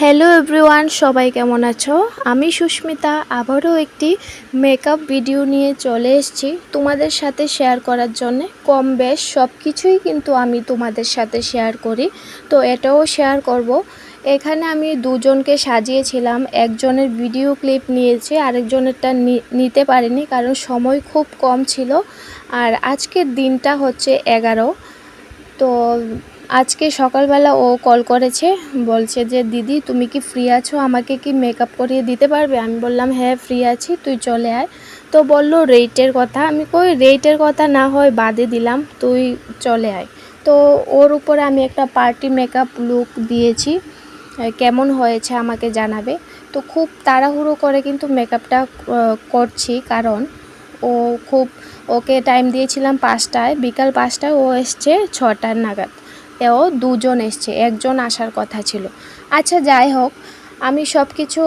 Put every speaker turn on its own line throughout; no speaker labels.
Hello everyone সবাই কেমন আছো? আমি সুস্মিতা, আবারও একটি মেকআপ ভিডিও নিয়ে চলে এসেছি তোমাদের সাথে শেয়ার করার জন্য। কম বেশ সব কিছুই কিন্তু আমি তোমাদের সাথে শেয়ার করি। তো এটাও শেয়ার করব। এখানে আমি দুজনকে সাজিয়েছিলাম। একজনের ভিডিও ক্লিপ নিয়েছি, আরেকজনেরটা নিতে পারিনি কারণ সময় খুব কম ছিল। আর আজকের দিনটা হচ্ছে এগারো। তো আজকে সকালবেলা ও কল করেছে, বলছে যে, দিদি, তুমি কি ফ্রি আছো? আমাকে কি মেকআপ করিয়ে দিতে পারবে? আমি বললাম হ্যাঁ ফ্রি আছি, তুই চলে আয়। তো বলল রেটের কথা। আমি কই রেটের কথা না হয়, বাদে দিলাম, তুই চলে আয়। তো ওর উপরে আমি একটা পার্টি মেকআপ লুক দিয়েছি কেমন হয়েছে আমাকে জানাবে। তো খুব তাড়াহুড়ো করে কিন্তু মেকআপটা করছি, কারণ ও খুব, ওকে টাইম দিয়েছিলাম পাঁচটায়, বিকাল পাঁচটায় ও এসছে ছটার নাগাদ। এও দুজন এসছে, একজন আসার কথা ছিল। আচ্ছা যাই হোক, আমি সব কিছু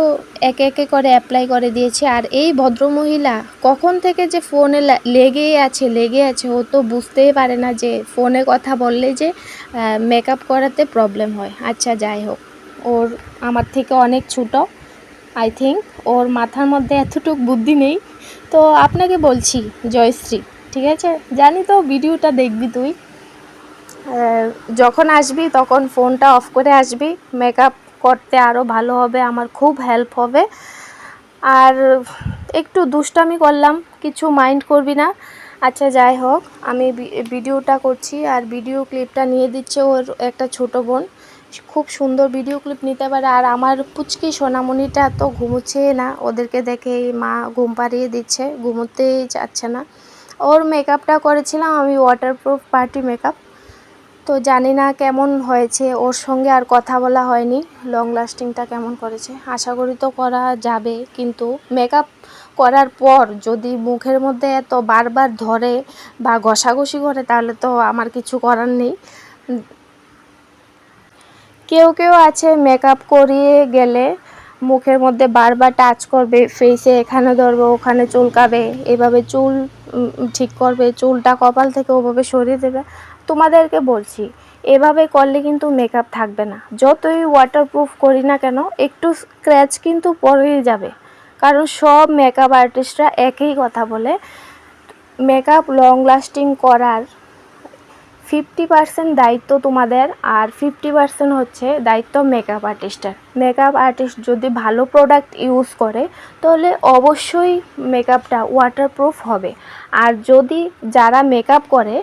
একে একে করে অ্যাপ্লাই করে দিয়েছি। আর এই ভদ্রমহিলা কখন থেকে যে ফোনে লেগেই আছে, লেগে আছে, ও তো বুঝতেই পারে না যে ফোনে কথা বললে যে মেকআপ করাতে প্রবলেম হয়। আচ্ছা যাই হোক, ওর, আমার থেকে অনেক ছোটো আই থিঙ্ক ওর মাথার মধ্যে এতটুক বুদ্ধি নেই। তো আপনাকে বলছি, জয়শ্রী, ঠিক আছে? জানি তো ভিডিওটা দেখবি তুই। যখন আসবি তখন ফোনটা অফ করে আসবি। মেকআপ করতে আরও ভালো হবে, আমার খুব হেল্প হবে। আর একটু দুষ্টামি করলাম, কিছু মাইন্ড করবি না। আচ্ছা যাই হোক, আমি ভিডিওটা করছি আর ভিডিও ক্লিপটা নিয়ে দিচ্ছে ওর একটা ছোট বোন। খুব সুন্দর ভিডিও ক্লিপ নিতে পারে আর আমার পুচকি সোনামণিটা তো ঘুমোচ্ছে না, ওদেরকে দেখে মা ঘুম পাড়িয়ে দিচ্ছে, ঘুমোতেই যাচ্ছে না। ওর মেকআপটা করেছিলাম আমি ওয়াটারপ্রুফ পার্টি মেকআপ তো জানি না কেমন হয়েছে। ওর সঙ্গে আর কথা বলা হয়নি। লং লাস্টিংটা কেমন করেছে? আশা করি তো করা যাবে। কিন্তু মেকআপ করার পর যদি মুখের মধ্যে এত বারবার ধরে বা ঘষাঘষি করে, তাহলে তো আমার কিছু করার নেই। কেউ কেউ আছে মেকআপ করিয়ে গেলে মুখের মধ্যে বারবার টাচ করবে ফেসে এখানে ধরবে, ওখানে চুলকাবে। এভাবে চুল ঠিক করবে, চুলটা কপাল থেকে ওভাবে সরিয়ে দেবে। তোমাদেরকে বলছি, এভাবে করলে কিন্তু মেকআপ থাকবে না। যতই ওয়াটারপ্রুফ করি না কেন, একটু স্ক্র্যাচ কিন্তু পড়েই যাবে। কারণ সব মেকআপ আর্টিস্টরা একই কথা বলে মেকআপ লং লাস্টিং করার ফিফটি পার্সেন্ট দায়িত্ব তোমাদের আর ফিফটি পার্সেন্ট হচ্ছে দায়িত্ব মেকআপ আর্টিস্টের মেকআপ আর্টিস্ট যদি ভালো প্রোডাক্ট ইউজ করে, তাহলে অবশ্যই মেকআপটা ওয়াটারপ্রুফ হবে। আর যদি যারা মেকআপ করে,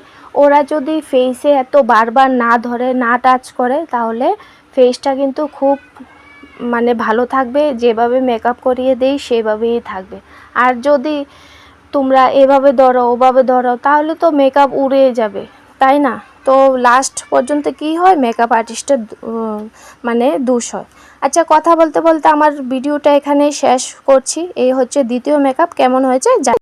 ওরা যদি ফেসে এত বারবার না ধরে, না টাচ করে, তাহলে ফেসটা কিন্তু খুব মানে ভালো থাকবে, যেভাবে মেকআপ করিয়ে দেই, সেভাবেই থাকবে। আর যদি তোমরা এভাবে ধরো, ওভাবে ধরো, তাহলে তো মেকআপ উড়ে যাবে। তাই না? তো লাস্ট পর্যন্ত কি হয়? মেকআপ আর্টিস্টের মানে দোষ হয়। আচ্ছা কথা বলতে বলতে আমার ভিডিওটা এখানে শেষ করছি। এই হচ্ছে দ্বিতীয় মেকআপ কেমন হয়েছে?